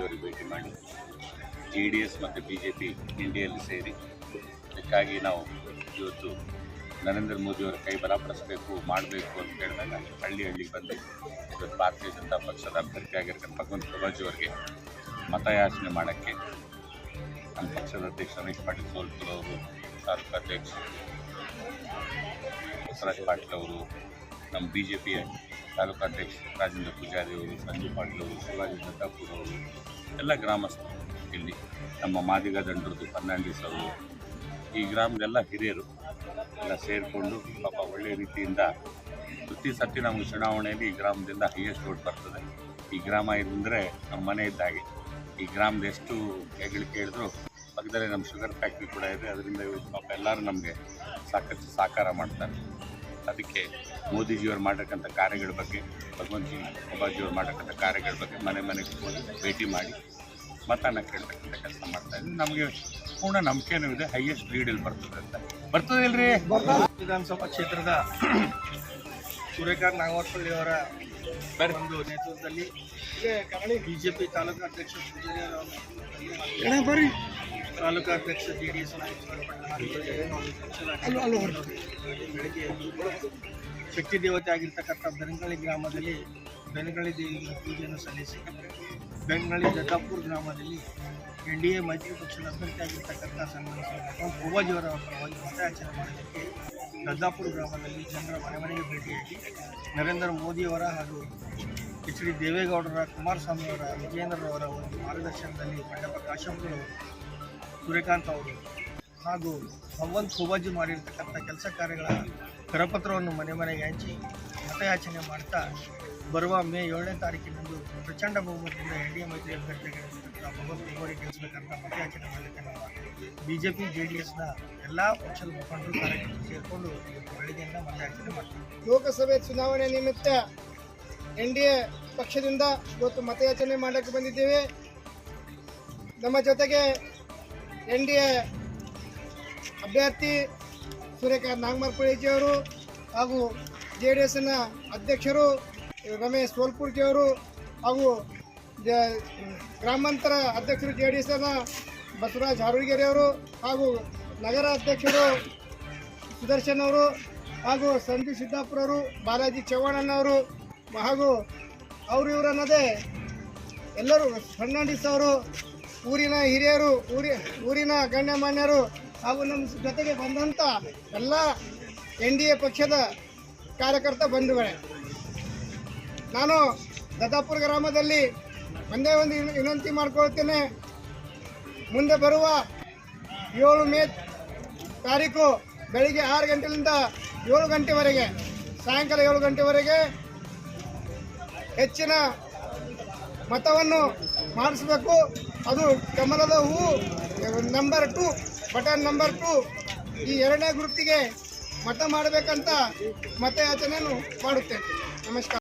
ಅವರಿಗೆ ಭೇಟಿ ಮಾಡಿ ಜಿ ಡಿ ಎಸ್ ಮತ್ತು ಬಿ ಜೆ ಪಿ ಇಂಡಿಯಲ್ಲಿ ಸೇರಿ ಅದಕ್ಕಾಗಿ ನಾವು ಇವತ್ತು ನರೇಂದ್ರ ಮೋದಿಯವರ ಕೈ ಬಲಪಡಿಸಬೇಕು ಮಾಡಬೇಕು ಅಂತ ಹೇಳಿದಾಗ ಹಳ್ಳಿ ಹಳ್ಳಿಗೆ ಬಂದು ಇವತ್ತು ಭಾರತೀಯ ಜನತಾ ಪಕ್ಷದ ಅಭ್ಯರ್ಥಿಯಾಗಿರ್ತಕ್ಕಂಥ ಭಗವಂತ ಪ್ರಭಾಜಿಯವರಿಗೆ ಮತಯಾಚನೆ ಮಾಡೋಕ್ಕೆ ನಮ್ಮ ಪಕ್ಷದ ಅಧ್ಯಕ್ಷ ರಮೇಶ್ ಪಾಟೀಲ್ ಸೋಲ್ಪುರ್ ಅವರು ತಾಲೂಕು ಅಧ್ಯಕ್ಷ ಬಸವರಾಜ್ ಪಾಟೀಲ್ ಅವರು ನಮ್ಮ ಬಿ ಜೆ ಪಿಯ ತಾಲೂಕಾಧ್ಯಕ್ಷ ರಾಜೇಂದ್ರ ಪೂಜಾರಿ ಅವರು, ಸಂಜು ಪಾಟೀಲ್ ಅವರು, ಶಿವಾಜಿ ದತ್ತಾಪುರ ಅವರು, ಎಲ್ಲ ಗ್ರಾಮಸ್ಥರು ಇಲ್ಲಿ. ನಮ್ಮ ಮಾದಿಗ ದಂಡರದ್ದು ಫರ್ನಾಂಡಿಸ್ ಅವರು. ಈ ಗ್ರಾಮದೆಲ್ಲ ಹಿರಿಯರು ಎಲ್ಲ ಸೇರಿಕೊಂಡು ಪಾಪ ಒಳ್ಳೆಯ ರೀತಿಯಿಂದ ಪ್ರತಿ ಸತಿ ನಮಗೆ ಚುನಾವಣೆಯಲ್ಲಿ ಈ ಗ್ರಾಮದಿಂದ ಹೈಯೆಸ್ಟ್ ಓಟ್ ಬರ್ತದೆ. ಈ ಗ್ರಾಮ ಇದ್ದರೆ ನಮ್ಮ ಮನೆ ಇದ್ದಾಗೆ ಈ ಗ್ರಾಮದ ಎಷ್ಟು ಹೆಗ್ಗಳಿಕೆ ಹೇಳಿದ್ರು ಪಕ್ಕದಲ್ಲೇ ನಮ್ಮ ಶುಗರ್ ಫ್ಯಾಕ್ಟ್ರಿ ಕೂಡ ಇದೆ. ಅದರಿಂದ ಇವತ್ತು ಪಾಪ ಎಲ್ಲರೂ ನಮಗೆ ಸಾಕಷ್ಟು ಸಹಕಾರ ಮಾಡ್ತಾರೆ. ಅದಕ್ಕೆ ಮೋದಿಜಿಯವರು ಮಾಡಿರ್ತಕ್ಕಂಥ ಕಾರ್ಯಗಳ ಬಗ್ಗೆ ಭಗವಂತ ಬಾಬಾಜಿಯವ್ರು ಮಾಡಿರ್ತಕ್ಕಂಥ ಕಾರ್ಯಗಳ ಬಗ್ಗೆ ಮನೆ ಮನೆಗೆ ಹೋಗಿ ಭೇಟಿ ಮಾಡಿ ಮತನ ಕೇಳ್ತಕ್ಕಂಥ ಕೆಲಸ ಮಾಡ್ತಾ ಇದ್ದೀವಿ ನಮಗೆ ಪೂರ್ಣ ನಂಬಿಕೆನೂ ಇದೆ. ಹೈಯೆಸ್ಟ್ ಲೀಡಲ್ಲಿ ಬರ್ತದೆ ಅಂತ. ಬರ್ತದೆ ಇಲ್ರಿ? ವಿಧಾನಸಭಾ ಕ್ಷೇತ್ರದ ಸೂರ್ಯಕಾಂತ್ ನಾಗವರ್ಪಳ್ಳಿ ಅವರ ಒಂದು ನೇತೃತ್ವದಲ್ಲಿ ಬಿಜೆಪಿ ತಾಲೂಕು ಅಧ್ಯಕ್ಷ ತಾಲೂಕು ಅಧ್ಯಕ್ಷ ಜೆ ಡಿ ಎಸ್ ಬೆಳಗ್ಗೆ ಶಕ್ತಿ ದೇವತೆ ಆಗಿರ್ತಕ್ಕಂಥ ಬೆನಗಳಿ ಗ್ರಾಮದಲ್ಲಿ ಬೆನಗಳಿ ದೇವಿಗೆ ಪೂಜೆಯನ್ನು ಸಲ್ಲಿಸಿ ಬೆಂಗಳಿ ದತ್ತಾಪುರ ಗ್ರಾಮದಲ್ಲಿ ಎನ್ ಡಿ ಎ ಮೈತ್ರಿ ಪಕ್ಷದ ಅಭ್ಯರ್ಥಿ ಆಗಿರ್ತಕ್ಕಂಥ ಸನ್ಮಾನಿಸಿದ ಪೂರ್ವಜಿಯವರ ಪರವಾಗಿ ಮತಯಾಚನೆ ಮಾಡೋದಕ್ಕೆ ದದ್ದಾಪುರ ಗ್ರಾಮದಲ್ಲಿ ಜನರ ಮನೆ ಮನೆಗೆ ಭೇಟಿಯಾಗಿ ನರೇಂದ್ರ ಮೋದಿಯವರ ಹಾಗೂ ಎಚ್ ಡಿ ದೇವೇಗೌಡರ ಕುಮಾರಸ್ವಾಮಿಯವರ ವಿಜಯೇಂದ್ರರವರ ಒಂದು ಮಾರ್ಗದರ್ಶನದಲ್ಲಿ ಮಂಡಪ ಕಾಶಂಪುರವರು ಸೂರ್ಯಕಾಂತ್ ಅವರು ಹಾಗೂ ಭಗವಂತ್ ಖೋಬಾಜಿ ಮಾಡಿರ್ತಕ್ಕಂಥ ಕೆಲಸ ಕಾರ್ಯಗಳ ಕರಪತ್ರವನ್ನು ಮನೆ ಮನೆಗೆ ಹಂಚಿ ಮತಯಾಚನೆ ಮಾಡ್ತಾ ಬರುವ ಮೇ ಏಳನೇ ತಾರೀಕಿನಂದು ಪ್ರಚಂಡ ಬಹುಮತದಿಂದ ಎನ್ ಡಿ ಎ ಮೈತ್ರಿ ಅಭ್ಯರ್ಥಿಗಳಿರ್ತಕ್ಕಂಥ ಭಗವಂತ್ ಖೋಬಾಜಿ ಗೆಲ್ಲಿಸಬೇಕಂತ ಮತಯಾಚನೆ ಮಾಡಲಿಕ್ಕೆ B J P J D ಎಸ್ನ ಎಲ್ಲ ಪಕ್ಷದ ಮುಖಂಡರು, ಕಾರ್ಯಕರ್ತರು ಸೇರಿಕೊಂಡು ಬೆಳಗ್ಗೆಯಿಂದ ಮತಯಾಚನೆ ಮಾಡ್ತೀವಿ ಲೋಕಸಭೆ ಚುನಾವಣೆ ನಿಮಿತ್ತ ಎನ್ ಡಿ ಎ ಪಕ್ಷದಿಂದ ಇವತ್ತು ಮತಯಾಚನೆ ಮಾಡಕ್ಕೆ ಬಂದಿದ್ದೇವೆ. ನಮ್ಮ ಜೊತೆಗೆ ಎನ್ ಡಿ ಎ ಅಭ್ಯರ್ಥಿ ಸೂರ್ಯಕಾಂತ್ ನಾಗಮರ್ಪಳಿಜಿಯವರು ಹಾಗೂ ಜೆ ಡಿ ಎಸ್ನ ಅಧ್ಯಕ್ಷರು ರಮೇಶ್ ಸೋಲ್ಪುರ್ಜಿಯವರು ಹಾಗೂ ಗ್ರಾಮಾಂತರ ಅಧ್ಯಕ್ಷರು ಜೆ ಡಿ ಎಸ್ನ ಬಸವರಾಜ್ ಅವರು ಹಾಗೂ ನಗರ ಅಧ್ಯಕ್ಷರು ಸುದರ್ಶನ್ ಅವರು ಹಾಗೂ ಸಂಜು ಸಿದ್ದಾಪುರ ಅವರು, ಬಾಲಾಜಿ ಚವ್ಹಾಣನವರು ಹಾಗೂ ಅವರು ಇವರು ಅನ್ನೋದೇ ಎಲ್ಲರೂ ಫರ್ನಾಂಡಿಸ್ ಅವರು ಊರಿನ ಹಿರಿಯರು, ಊರಿ, ಊರಿನ ಗಣ್ಯಮಾನ್ಯರು ಹಾಗೂ ನಮ್ಮ ಜೊತೆಗೆ ಬಂದಂಥ ಎಲ್ಲ ಎನ್ ಡಿ ಎ ಪಕ್ಷದ ಕಾರ್ಯಕರ್ತ ಬಂಧುಗಳೇ. ನಾನು ದತ್ತಾಪುರ ಗ್ರಾಮದಲ್ಲಿ ಒಂದೇ ಒಂದು ವಿನ- ವಿನಂತಿ ಮಾಡ್ಕೊಳ್ತೇನೆ. ಮುಂದೆ ಬರುವ ಏಳು ಮೇ ತಾರೀಕು ಬೆಳಿಗ್ಗೆ ಆರು ಗಂಟೆಯಿಂದ ಏಳು ಗಂಟೆವರೆಗೆ, ಸಾಯಂಕಾಲ ಏಳು ಗಂಟೆವರೆಗೆ ಹೆಚ್ಚಿನ ಮತವನ್ನು ಮಾಡಿಸ್ಬೇಕು. ಅದು ಕಮಲದ ಹೂವು number two button number two ಈ ಎರಡನೇ ಗುರುತಿಗೆ ಮತ ಮಾಡಬೇಕಂತ ಮತಯಾಚನೆಯನ್ನು ಮಾಡುತ್ತೇನೆ. ನಮಸ್ಕಾರ.